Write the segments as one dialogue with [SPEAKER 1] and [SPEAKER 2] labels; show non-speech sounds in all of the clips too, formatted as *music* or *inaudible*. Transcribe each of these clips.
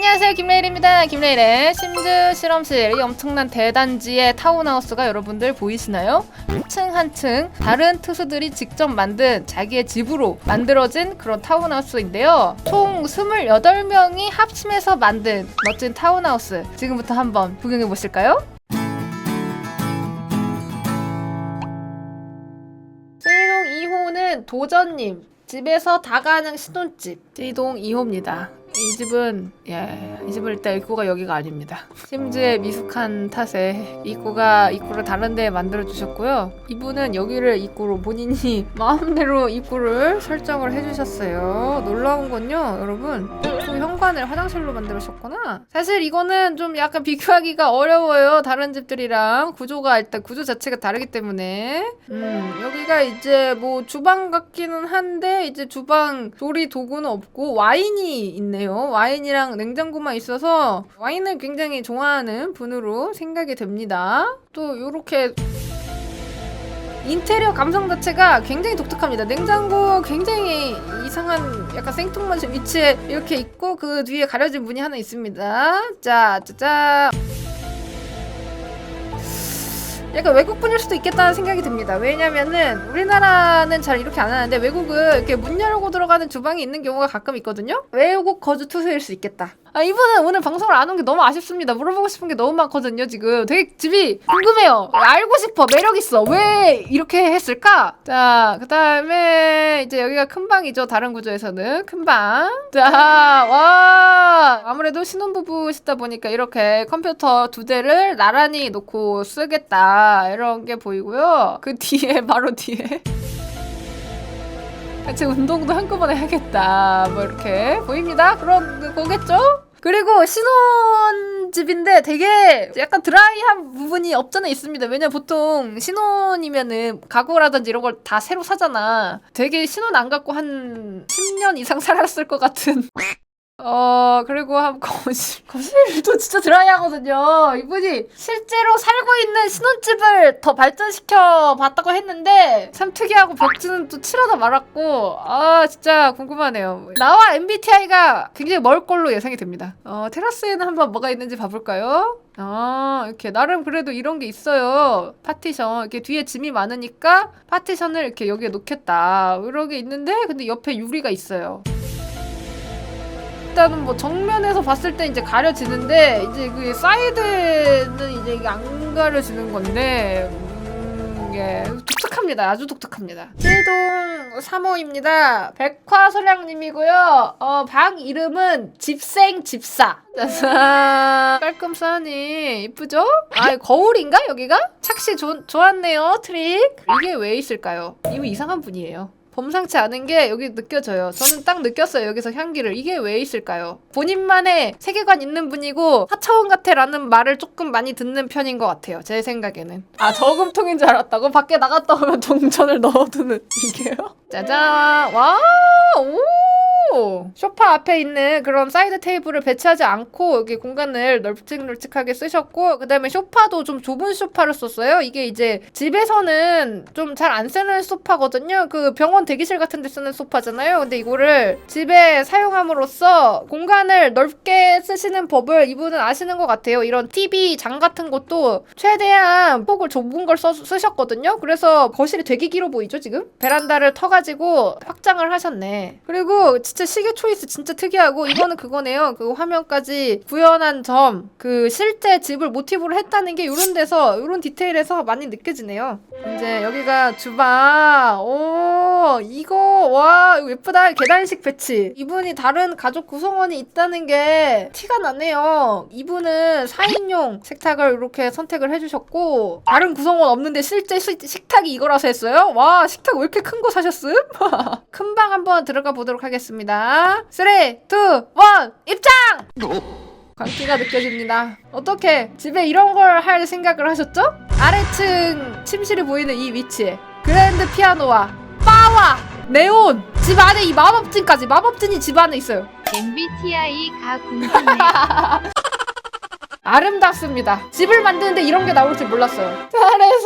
[SPEAKER 1] 안녕하세요. 김레일입니다. 김레일의 심즈 실험실. 이 엄청난 대단지의 타운하우스가 여러분들 보이시나요? 한 층 한 층 다른 투수들이 직접 만든 자기의 집으로 만들어진 그런 타운하우스인데요. 총 28명이 합심해서 만든 멋진 타운하우스. 지금부터 한번 구경해 보실까요? 제이동 2호는 도전님. 집에서 다가는 신혼집. 제이동 2호입니다 이 집은 예, 이 집은 일단 입구가 여기가 아닙니다. 심지에 미숙한 탓에 입구가 입구를 다른 데 만들어 주셨고요. 이분은 여기를 입구로 본인이 *laughs* 마음대로 입구를 설정을 해 주셨어요. 놀라운 건요, 여러분. 그 현관을 화장실로 만들으셨구나. 사실 이거는 좀 약간 비교하기가 어려워요. 다른 집들이랑 구조가 일단 구조 자체가 다르기 때문에. 음, 여기가 이제 뭐 주방 같기는 한데 이제 주방 조리 도구는 없고 와인이 있네요. 와인이랑 냉장고만 있어서 와인을 굉장히 좋아하는 분으로 생각이 됩니다. 또 요렇게 인테리어 감성 자체가 굉장히 독특합니다. 냉장고 굉장히 이상한 약간 생뚱맞은 위치에 이렇게 있고 그 뒤에 가려진 문이 하나 있습니다. 자, 짜자. 약간 외국분일 수도 있겠다는 생각이 듭니다. 왜냐면은 우리나라는 잘 이렇게 안 하는데 외국은 이렇게 문 열고 들어가는 주방이 있는 경우가 가끔 있거든요. 외국 거주 투수일 수 있겠다. 아 이분은 오늘 방송을 안 온 게 너무 아쉽습니다. 물어보고 싶은 게 너무 많거든요. 지금 되게 집이 궁금해요. 알고 싶어. 매력 있어. 왜 이렇게 했을까? 자 그 다음에 이제 여기가 큰 방이죠. 다른 구조에서는 큰 방. 자 와 아무래도 신혼부부시다 보니까 이렇게 컴퓨터 두 대를 나란히 놓고 쓰겠다 이런 게 보이고요. 그 뒤에 *laughs* 바로 뒤에. 같이 운동도 한꺼번에 하겠다. 뭐 이렇게 보입니다. 그런 거겠죠? 그리고 신혼집인데 되게 약간 드라이한 부분이 없잖아 있습니다. 왜냐 보통 신혼이면은 가구라든지 이런 걸 다 새로 사잖아. 되게 신혼 안 갖고 한 10년 이상 살았을 것 같은. 어 그리고 한 거실 *laughs* 거실도 진짜 드라이하거든요. 이분이 실제로 살고 있는 신혼집을 더 발전시켜 봤다고 했는데 참 특이하고 벽지는 또 칠하다 말았고 아 진짜 궁금하네요. 나와 MBTI가 굉장히 멀 걸로 예상이 됩니다. 어 테라스에는 한번 뭐가 있는지 봐볼까요? 아, 이렇게 나름 그래도 이런 게 있어요. 파티션. 이렇게 뒤에 짐이 많으니까 파티션을 이렇게 여기에 놓겠다. 이런 게 있는데 근데 옆에 유리가 있어요. 일단은 뭐 정면에서 봤을 때 이제 가려지는데 이제 그 사이드는 이제 이게 안 가려지는 건데 음, 예 독특합니다. 아주 독특합니다. 세동 3호입니다. 백화소량님이고요. 어, 방 이름은 집생 집사. 짜잔. 깔끔 싸니 이쁘죠? 아 거울인가 여기가? 착시 좋, 좋았네요 트릭. 이게 왜 있을까요? 이거 이상한 분이에요 범상치 않은 게 여기 느껴져요. 저는 딱 느꼈어요. 여기서 향기를. 이게 왜 있을까요? 본인만의 세계관 있는 분이고 하차원 같아라는 말을 조금 많이 듣는 편인 것 같아요. 제 생각에는. 아 저금통인 줄 알았다고? 밖에 나갔다 오면 동전을 *laughs* 넣어두는 이게요? 짜잔. 와. 오. 소파 앞에 있는 그런 사이드 테이블을 배치하지 않고 여기 공간을 널찍널찍하게 쓰셨고 그다음에 소파도 좀 좁은 소파를 썼어요. 이게 이제 집에서는 좀 잘 안 쓰는 소파거든요. 그 병원 대기실 같은 데 쓰는 소파잖아요. 근데 이거를 집에 사용함으로써 공간을 넓게 쓰시는 법을 이분은 아시는 것 같아요. 이런 TV 장 같은 것도 최대한 폭을 좁은 걸 써, 쓰셨거든요. 그래서 거실이 되게 길어 보이죠, 지금? 베란다를 터가지고 확장을 하셨네. 그리고 진짜 시계 초이스 진짜 특이하고 이거는 그거네요. 그 화면까지 구현한 점, 그 실제 집을 모티브로 했다는 게 이런 데서 이런 디테일에서 많이 느껴지네요. 이제 여기가 주방. 오, 이거 와 이거 예쁘다. 계단식 배치. 이분이 다른 가족 구성원이 있다는 게 티가 나네요. 이분은 4인용 식탁을 이렇게 선택을 해주셨고 다른 구성원 없는데 실제 시- 식탁이 이거라서 했어요. 와 식탁 왜 이렇게 큰 거 사셨음? *laughs* 큰 방 한번 들어가 보도록 하겠습니다. 3, 2, 1 입장! 광기가 느껴집니다. 어떻게 집에 이런 걸 할 생각을 하셨죠? 아래층 침실이 보이는 이 위치에 그랜드 피아노와 바와 네온 집 안에 이 마법진까지 마법진이 집 안에 있어요.
[SPEAKER 2] MBTI 가 *laughs* 궁금해.
[SPEAKER 1] 아름답습니다. 집을 만드는데 이런 게 나올 줄 몰랐어요.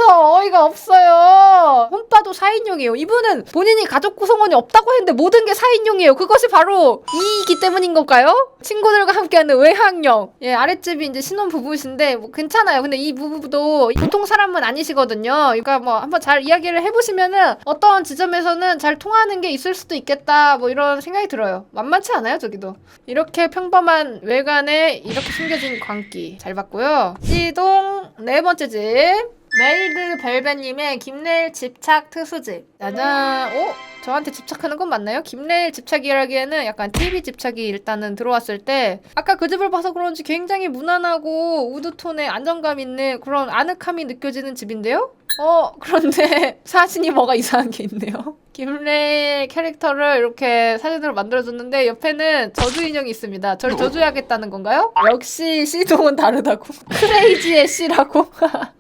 [SPEAKER 1] 그래서 어이가 없어요. 홈빠도 4인용이에요. 이분은 본인이 가족 구성원이 없다고 했는데 모든 게 4인용이에요. 그것이 바로 이이기 때문인 걸까요? 친구들과 함께하는 외향형. 예, 아랫집이 이제 신혼 부부신데 뭐 괜찮아요. 근데 이 부부도 보통 사람은 아니시거든요. 그러니까 뭐 한번 잘 이야기를 해보시면은 어떤 지점에서는 잘 통하는 게 있을 수도 있겠다. 뭐 이런 생각이 들어요. 만만치 않아요, 저기도. 이렇게 평범한 외관에 이렇게 숨겨진 광기 잘 봤고요. 시동 네 번째 집 메이드 벨벳님의 김레일 집착 특수집 짜잔 오 저한테 집착하는 건 맞나요? 김레일 집착이라기에는 약간 TV 집착이 일단은 들어왔을 때 아까 그 집을 봐서 그런지 굉장히 무난하고 우드톤의 안정감 있는 그런 아늑함이 느껴지는 집인데요? 어 그런데 *laughs* 사진이 뭐가 이상한 게 있네요. *laughs* 김레일 캐릭터를 이렇게 사진으로 만들어줬는데 옆에는 저주 인형이 있습니다. 저를 저주해야겠다는 건가요? 역시 C동은 다르다고. *laughs* 크레이지의 C라고.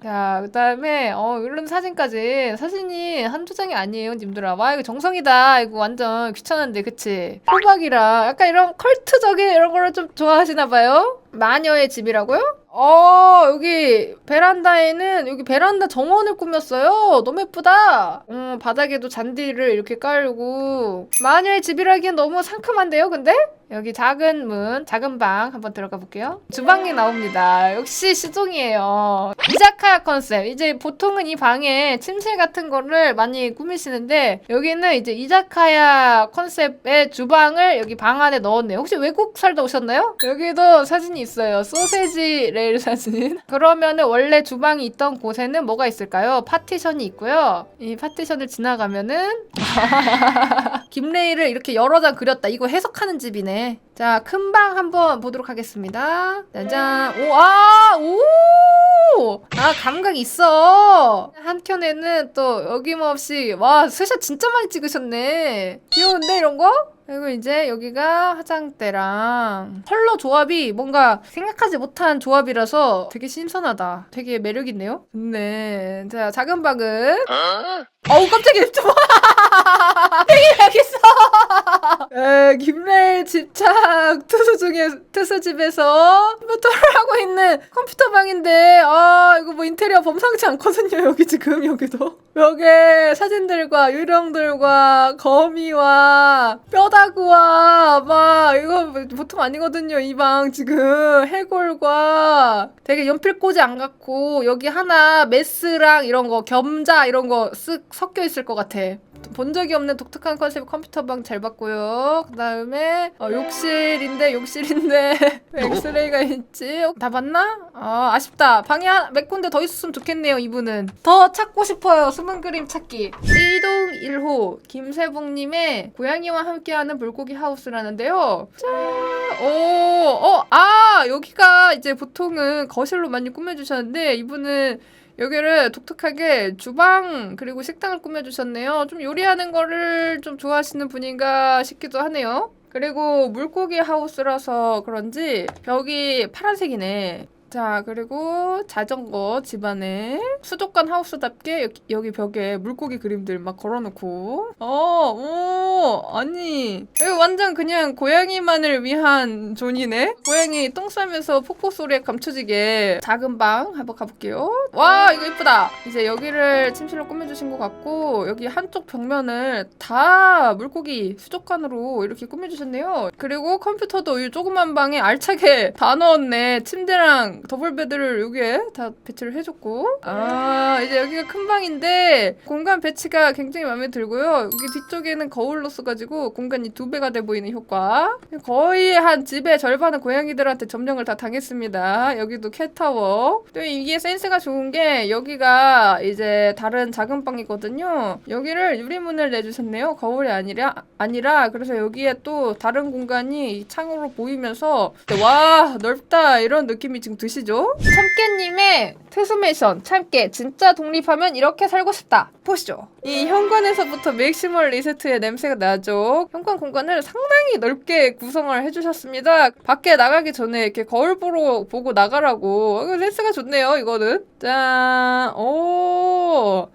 [SPEAKER 1] 자, 그 다음에, 어, 이런 사진까지. 사진이 한두 장이 아니에요, 님들아. 와, 이거 정성이다. 이거 완전 귀찮은데, 그치? 호박이라. 약간 이런 컬트적인 이런 거를 좀 좋아하시나봐요? 마녀의 집이라고요? 어, 여기 베란다에는 여기 베란다 정원을 꾸몄어요. 너무 예쁘다. 음, 바닥에도 잔디를 이렇게 깔고. 마녀의 집이라기엔 너무 상큼한데요, 근데? 여기 작은 문, 작은 방 한번 들어가 볼게요. 주방이 나옵니다. 역시 시종이에요. 이자카야 컨셉. 이제 보통은 이 방에 침실 같은 거를 많이 꾸미시는데 여기는 이제 이자카야 컨셉의 주방을 여기 방 안에 넣었네요. 혹시 외국 살다 오셨나요? 여기도 사진이 있어요. 소세지 레일 사진. *laughs* 그러면은 원래 주방이 있던 곳에는 뭐가 있을까요? 파티션이 있고요. 이 파티션을 지나가면은 *laughs* 김레일을 이렇게 여러 장 그렸다. 이거 해석하는 집이네. 자, 큰 방 한번 보도록 하겠습니다. 짜잔. 오, 아, 오! 아, 감각 있어. 한켠에는 또 어김없이, 와, 스샷 진짜 많이 찍으셨네. 귀여운데, 이런 거? 그리고 이제 여기가 화장대랑 컬러 조합이 뭔가 생각하지 못한 조합이라서 되게 신선하다. 되게 매력있네요. 네. 자, 작은 방은. 어우, 깜짝이야. *laughs* 좀. 되게 여기 있어. 에, 김레일 집착 투수 중에 투수 집에서 컴퓨터를 *laughs* 하고 있는 컴퓨터 방인데 아 이거 뭐 인테리어 범상치 않거든요 여기 지금 여기도 *laughs* 벽에 사진들과 유령들과 거미와 뼈다구와 막 이거 보통 아니거든요 이 방 지금 해골과 되게 연필꽂이 안 갖고 여기 하나 메스랑 이런 거 겸자 이런 거 쓱 섞여 있을 것 같아. 본 적이 없는 독특한 컨셉 컴퓨터방 잘 봤고요. 그 다음에 어, 욕실인데 욕실인데 왜 *laughs* 엑스레이가 있지? 어, 다 봤나? 아 아쉽다. 방에 한- 몇 군데 더 있었으면 좋겠네요. 이분은 더 찾고 싶어요. 숨은 그림 찾기. 1동 1호 김세봉님의 고양이와 함께하는 물고기 하우스라는데요. 짠. 오, 어, 아 여기가 이제 보통은 거실로 많이 꾸며주셨는데 이분은 여기를 독특하게 주방 그리고 식당을 꾸며주셨네요. 좀 요리하는 거를 좀 좋아하시는 분인가 싶기도 하네요. 그리고 물고기 하우스라서 그런지 벽이 파란색이네. 자, 그리고 자전거 집안에 수족관 하우스답게 여기, 여기 벽에 물고기 그림들 막 걸어놓고. 어, 오, 아니. 여기 완전 그냥 고양이만을 위한 존이네? 고양이 똥 싸면서 폭포 소리에 감춰지게 작은 방 한번 가볼게요. 와, 이거 이쁘다. 이제 여기를 침실로 꾸며주신 것 같고, 여기 한쪽 벽면을 다 물고기 수족관으로 이렇게 꾸며주셨네요. 그리고 컴퓨터도 이 조그만 방에 알차게 다 넣었네. 침대랑 더블 베드를 여기에 다 배치를 해줬고. 아, 이제 여기가 큰 방인데, 공간 배치가 굉장히 마음에 들고요. 여기 뒤쪽에는 거울로 써가지고 공간이 두 배가 돼 보이는 효과. 거의 한 집의 절반은 고양이들한테 점령을 다 당했습니다. 여기도 캣타워. 또 이게 센스가 좋은 게 여기가 이제 다른 작은 방이거든요. 여기를 유리문을 내주셨네요. 거울이 아니라 아니라 그래서 여기에 또 다른 공간이 이 창으로 보이면서 와 넓다 이런 느낌이 지금 드시 죠? 참깨님의 트스메이션 참깨 진짜 독립하면 이렇게 살고 싶다. 보시죠. 이 현관에서부터 맥시멀 리세트의 냄새가 나죠. 현관 공간을 상당히 넓게 구성을 해주셨습니다. 밖에 나가기 전에 이렇게 거울 보러 보고 나가라고. 이거 센스가 좋네요. 이거는. 짠. 오.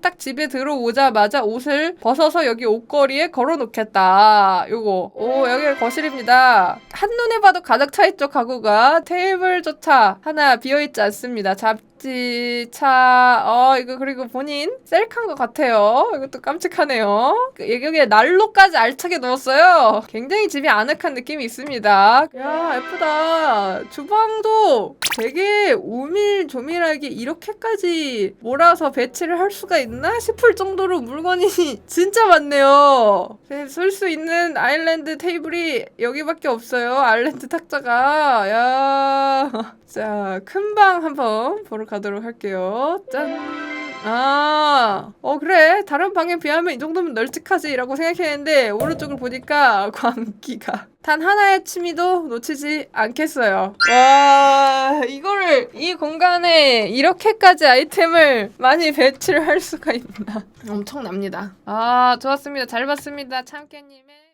[SPEAKER 1] 딱 집에 들어오자마자 옷을 벗어서 여기 옷걸이에 걸어놓겠다. 요거. 오 여기가 거실입니다. 한눈에 봐도 가득 차있죠 가구가. 테이블조차 하나 비어있지 않습니다. 잡 지, 차, 어 이거 그리고 본인 셀카인 것 같아요. 이것도 깜찍하네요. 그, 여기에 난로까지 알차게 넣었어요. 굉장히 집이 아늑한 느낌이 있습니다. 야 예쁘다. 주방도 되게 오밀조밀하게 이렇게까지 몰아서 배치를 할 수가 있나 싶을 정도로 물건이 *laughs* 진짜 많네요. 쓸 수 있는 아일랜드 테이블이 여기밖에 없어요. 아일랜드 탁자가. 야. *laughs* 자, 큰 방 한번 보러 가도록 할게요. 짠. 아, 어, 그래. 다른 방에 비하면 이 정도면 널찍하지 라고 생각했는데, 오른쪽을 보니까 *laughs* 광기가. 단 하나의 취미도 놓치지 않겠어요. 와, 이거를, 이 공간에 이렇게까지 아이템을 많이 배치를 할 수가 있나. 엄청납니다. 아, 좋았습니다. 잘 봤습니다. 참깨님의.